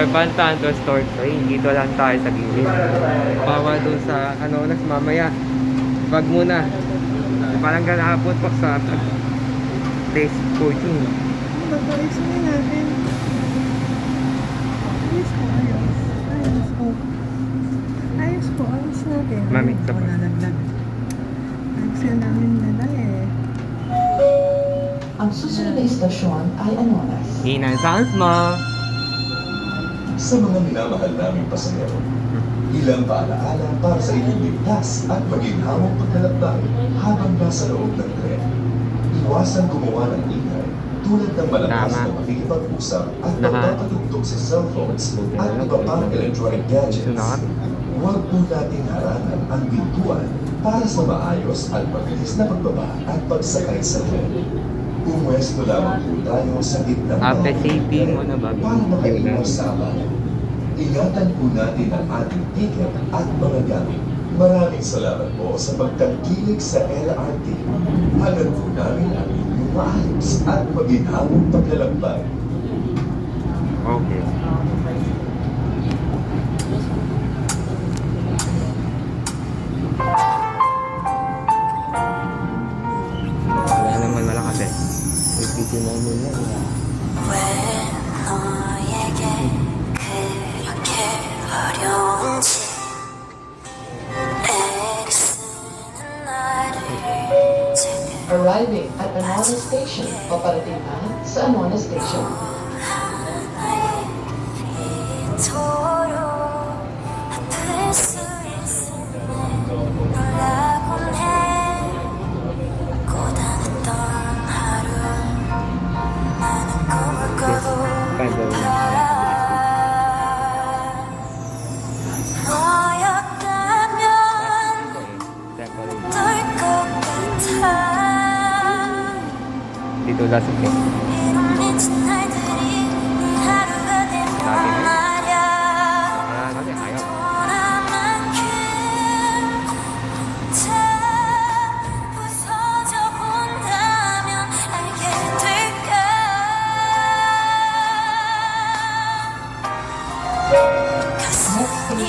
Orban Tanto Store 3. Dito lang tayo sa gilid. Bawal dun sa ano oras mamaya. Wag muna. Parang ganapot pa sa place 14. Pagpalis na natin. Ayos po, ayos. Ayos po. Ayos po, ayos natin. Mami, isa pa. Nalaglag. Ayos yan namin nila eh. Ang susunod na istasyon ay Anonas. Hinang sounds mo. Sa mga minamahal naming pasahero, ilang paalaala para sa inyong ligtas at maging hamong paglalakbay habang nasa loob ng tren. Iwasan gumawa ng ingay tulad ng malakas Tama. na makikipag-usap at pagpapatugtog sa cellphones at iba pang electronic gadgets. Huwag po nating harangan ang bintuan para sa maayos at mabilis na pagbaba at pagsakay sa tren. Pumwesto lamang po tayo sa gitna After safety mo na ba? para makaiwas sa abayan. Ingatan po natin ang ating ticket at mga gamit. Maraming salamat po sa pagtangkilik sa LRT. Hangad po namin ang inyong maayos at maginhawang paglalakbay.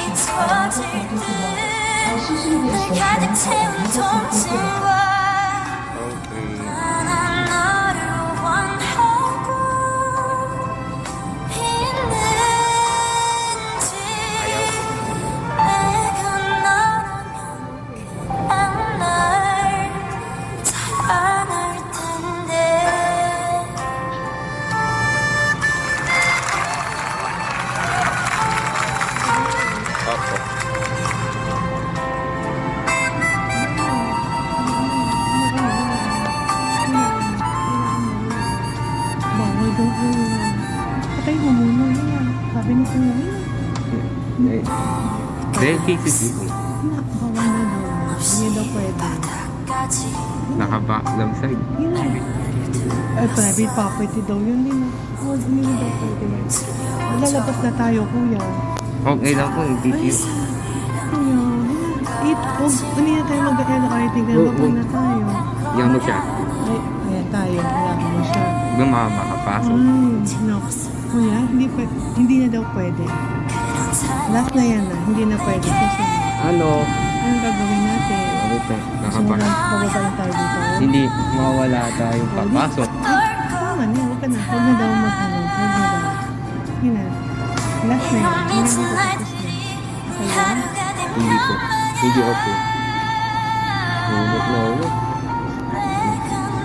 잊혀질 듯 가득 채운 동심과 Daw. Hindi daw pwede. 까지 Nakabaklam side. Yun na. Ay, private property daw yun din. Huwag na daw pwede. Lalabas na tayo, kuya. Okay lang po, hindi Ay, cute. kuya. It, huwag, ano na tayo mag-LRT Baba oo. na tayo. Yan mo siya. Ay, ayan tayo. Wala mo siya. Gumama makapasok. Ay, no. Kuya, hindi, pa, hindi na daw pwede. Last na yan na. Hindi na pwede. Ano? Anong gagawin natin? Wait lang. Nakapag. Bababa lang tayo dito. Hindi. Mawala tayo pagpasok. Tama ah, na. Huwag ka na. Huwag na daw mag-ano. Huwag na daw. Yun na. Last na yan. Hindi na matapos. Okay lang? Hindi po. Hindi okay. Hulog na hulog.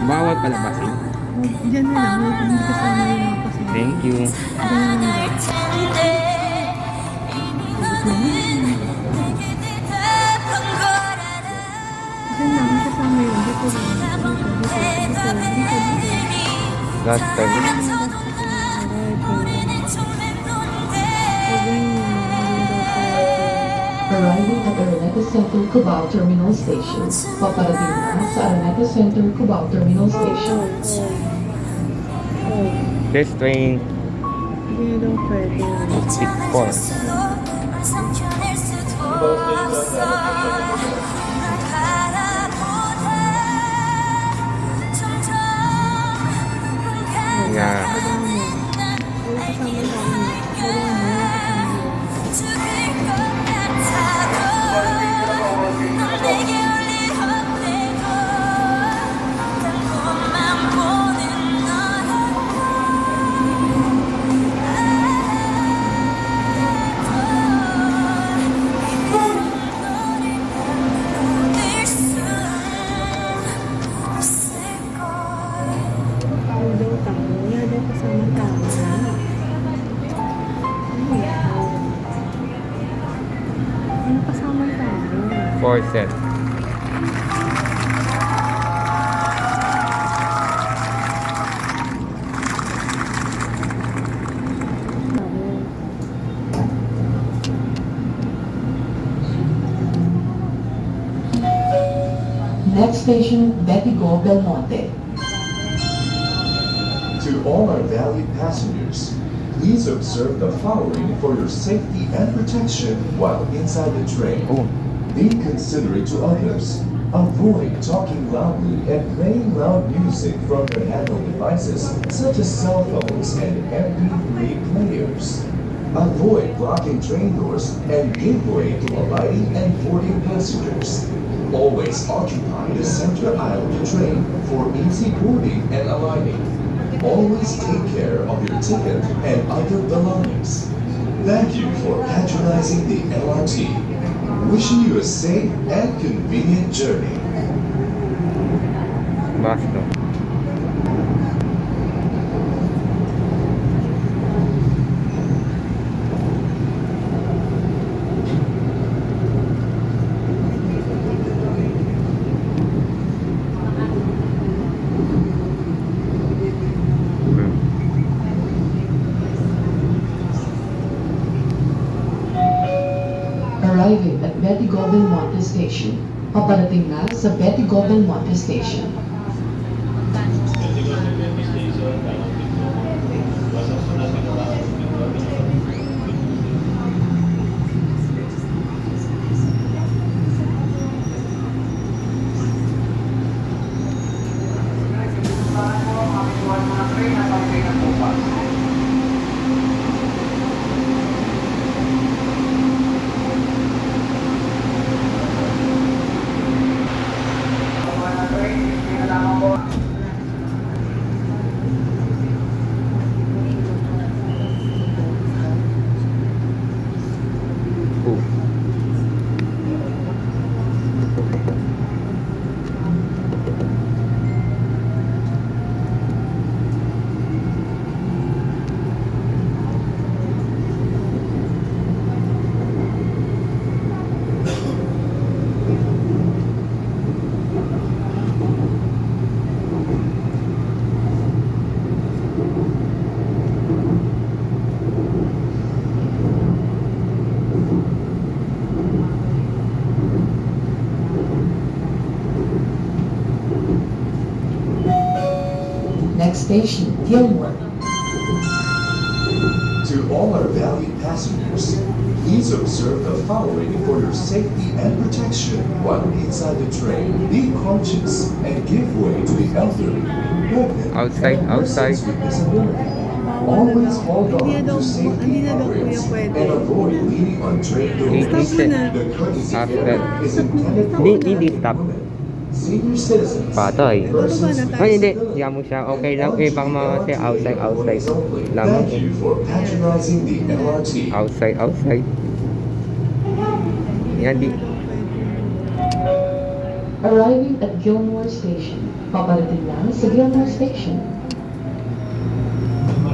Bawal palabasin. Diyan na lang. Hindi kasama yung mga pasok. Thank you. Diyan na lang. Alright, Arriving at Araneta Center, Cubao Terminal Station. Paparating na sa Araneta Center, Cubao Terminal Station. This train, Hindi na daw pwede. Big Four. งาเ4 cents. Next station, Betigo Belmonte. To all our valued passengers, please observe the following for your safety and protection while inside the train. Oh. Be considerate to others. Avoid talking loudly and playing loud music from your handheld devices such as cell phones and MP3 players. Avoid blocking train doors and give way to alighting and boarding passengers. Always occupy the center aisle of the train for easy boarding and alighting. Always take care of your ticket and other belongings. Thank you for patronizing the LRT. Wishing you a safe and convenient journey. basto. At Betigo Belmonte Station. Paparating na sa Betigo Belmonte Station. Station, Gilmore. To all our valued passengers, please observe the following for your safety and protection while inside the train. Be conscious and give way to the elderly, pregnant, Outside, and outside. with disability. Always hold on Hindi na daw to po- safety hindi na daw po guardrails and avoid leaning on train Hindi, doors. Stop mo. The courtesy After. fare is intended for Hindi, men hindi, stop. women, Senior citizens. Patay. Ay, hindi. Diyan mo siya. Okay lang. Eh, baka mga kasi outside, outside. Lamang. Outside, outside. Yan, di. Arriving at Gilmore Station. Paparating na sa Gilmore Station.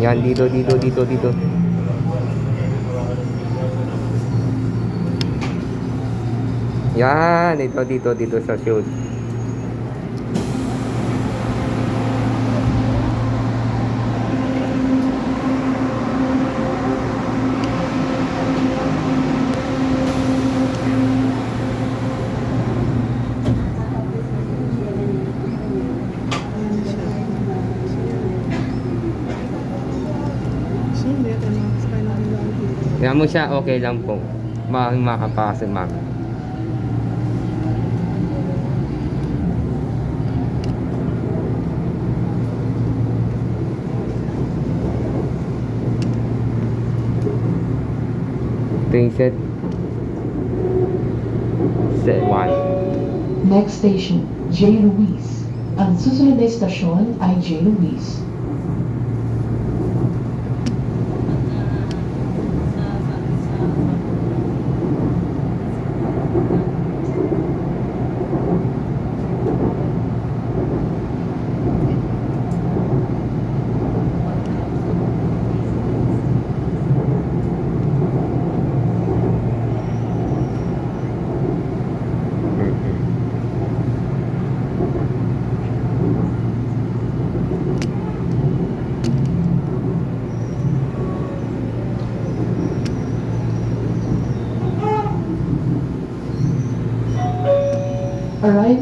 Yan, dito, dito, dito, dito. Yan, dito, dito, dito sa shoot. So, hindi ako nakakasakay na rin lang dito. Yan mo siya, okay lang po. Mak makapasok, ma'am. Train set. Set 1. Next station, J. Luis. Ang susunod na estasyon ay J. Luis.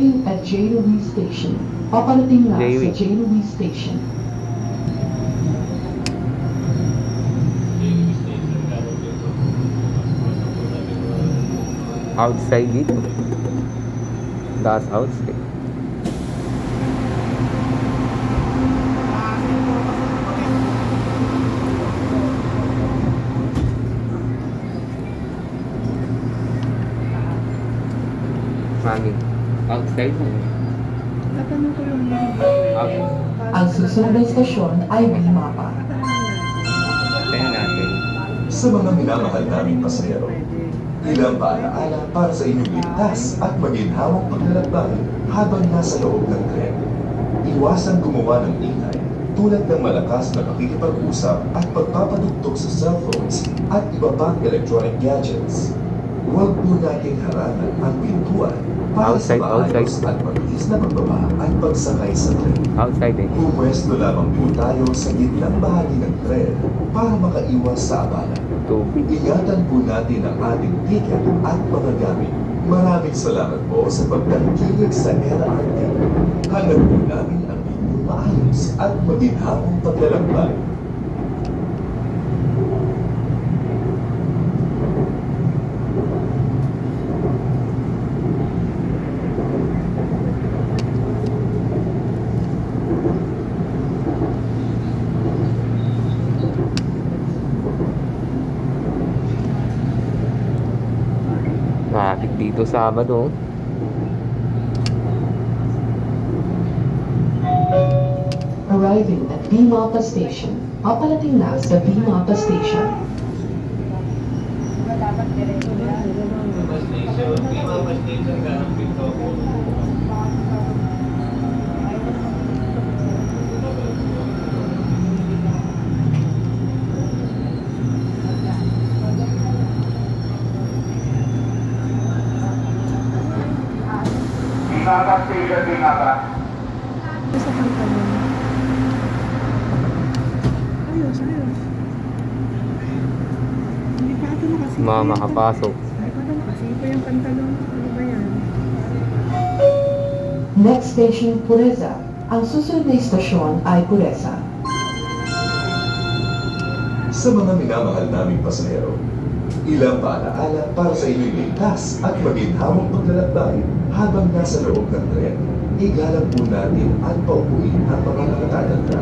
Arriving at J. Louis Station. Paparating na J. sa. J. Louis Station. Outside dito. Das outside. Mami, outside mo. Tatanong ko yung. Ang susunod na istasyon ay Bimapa. Tingnan natin. Sa mga minamahal naming pasahero, ilang paalaala para sa inyong ligtas at maginhawang paglalakbay habang nasa loob ng tren. Iwasan gumawa ng ingay tulad ng malakas na pakikipag-usap at pagpapadugtog sa cellphones at iba pang electronic gadgets. Huwag po nating harangan ang pintuan para Outside, sa maayos outside. at mabilis na pagbaba at pagsakay sa tren. Outside eh. Pumwesto lamang po tayo sa gitnang bahagi ng tren para makaiwas sa abala. Tubig. Ingatan po natin ang ating ticket at mga gamit. Maraming salamat po sa pagtangkilig sa LRT. Hangad po namin ang inyong maayos at maginhawang paglalakbay. Dito Sabado. Arriving at Bimapa Station. Paparating na sa Bimapa Station. Sa pantalon. Ayos, ayos. Hindi pa ito nakasipa. Mga yung- makapasok. Hindi pa ito nakasipa yung pantalon. Ano ba yan? Next station, Pureza. Ang susunod na istasyon ay Pureza. Sa mga minamahal naming pasahero, ilang paalaala para sa inyong ligtas at maginhawang paglalakbay habang nasa loob ng tren. Igalang po natin at paupuin ang mga nakatadanda,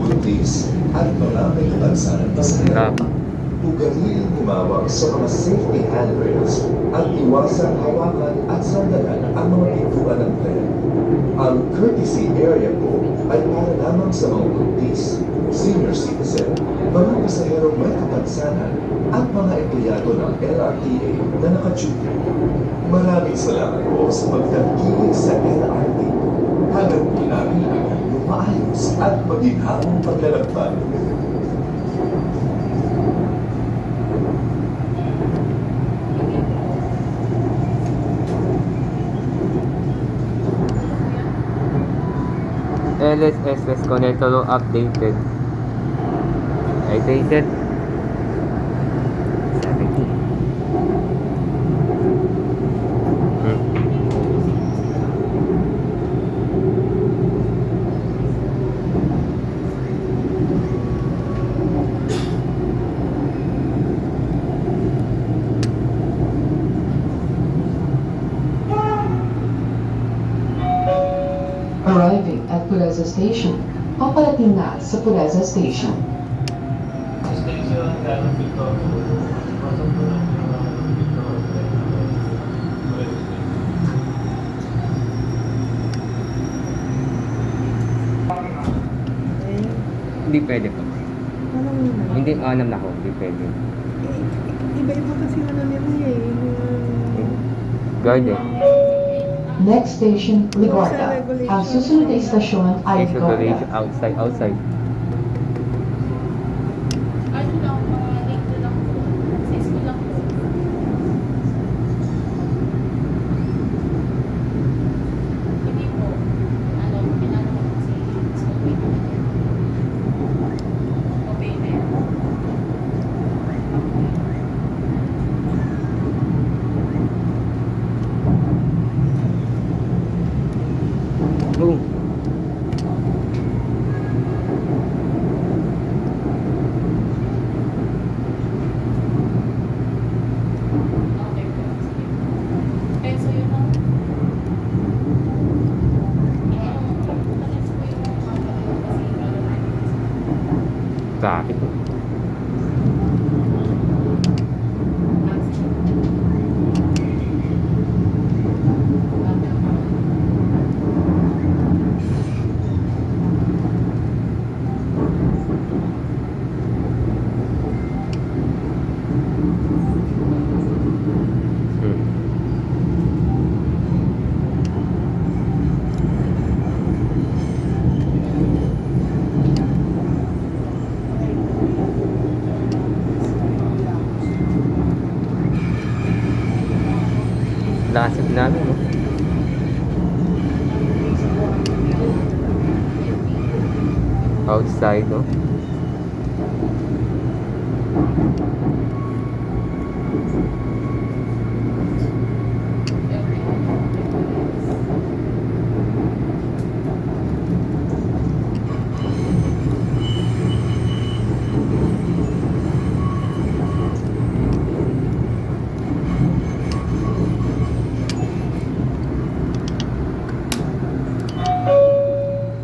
buntis at mga may kapansanan pasahero. Tama. Ugaliin humawak sa mga safety handrails at iwasang hawakan at sandalan ang mga pintuan ng tren. Ang courtesy area po ay para lamang sa mga buntis, senior citizen, mga pasaherong may kapansanan at mga empleyado ng LRTA na nakatuto. Maraming salamat po sa pagtangkilig sa LRT. Hanggang po namin ang inyong maayos at maginhawang paglalakbay. LSS connector updated. Updated. 70. Hmm. Arriving at Pureza Station. Paparating na sa Pureza Station. Eh, Hindi pwede po. parang yun. Hindi, anam na ako. Hindi pwede. Eh, iba-iba kasi ano nila eh. Yung, Garden. Next station, Ligorta. Ang susunod na istasyon ay Ligorta. outside, outside.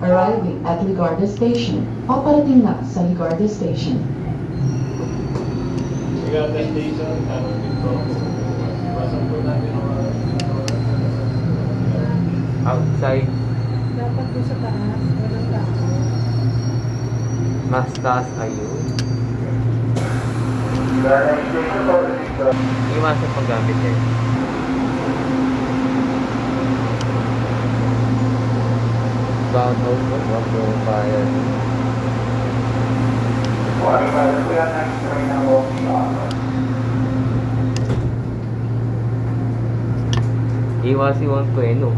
Arriving at Ligarda Station. Paparating na sa Ligarda Station. Outside, Dapat doon sa taas, walang tao. mas taas ayun. Iwasan paggamit eh. Bound out po, wag mo fire. Iwasi-wan ko eh, no?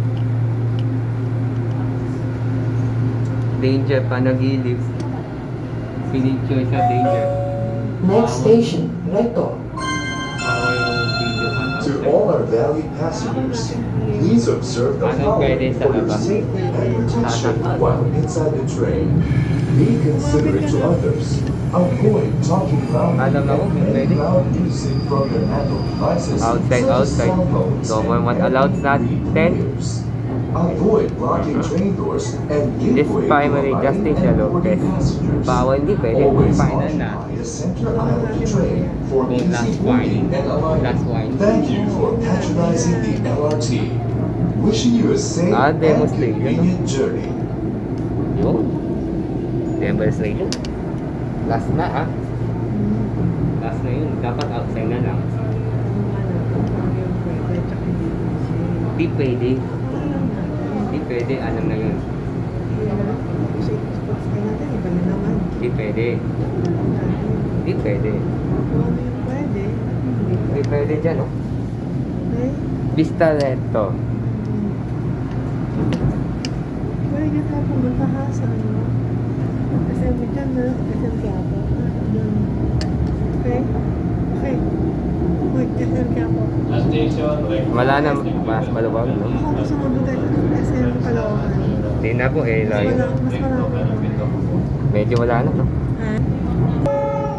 Danger pa nagilip. Pinicture sa danger. Next station, Recto. To all our valued passengers, please observe the following for your safety and protection while inside the train. Be considerate to others. Avoid talking loudly and loud music from your Apple devices outside, outside. So, one was allowed not 10. Avoid blocking train doors and give This way primary to and Lopez. boarding passengers. Bawal hindi pwede. Always Final na. occupy the center aisle of the train for Kung easy last boarding wine. and alignment. Last wine. Thank you for patronizing the LRT. Wishing you a safe Ah, and convenient journey. Yun. Demonstration. Last na ah. Last na yun. Dapat outside na lang. Di pwede. Pwede. Alam na yun. Di pwede. Di pwede. Di pwede dyan, no? Vista Reto. Pwede ka pumunta ha sa ano? Kasi mo dyan na, kasi ang Quiapo. Okay? Okay. Wait, kasi ang Quiapo. Wala na. Mas maluwag, no? Ako gusto mo doon tayo kasi ang Caloocan. Hindi na po eh. Mas Layo. malaki, mas malaki. Medyo wala na? Ha?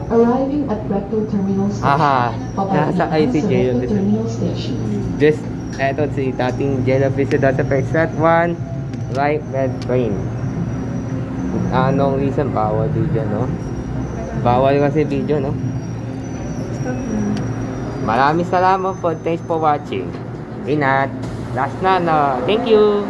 Arriving at Recto Terminal Station. Aha. Nasa na ICJ yun. Terminal Station. Just, eto si dating Jello Visida sa set 1, right red train. Anong reason? Bawal video, no? Bawal kasi video, no? Stop na. Maraming salamat po. Thanks for watching. Inat. Last na, no? Thank you!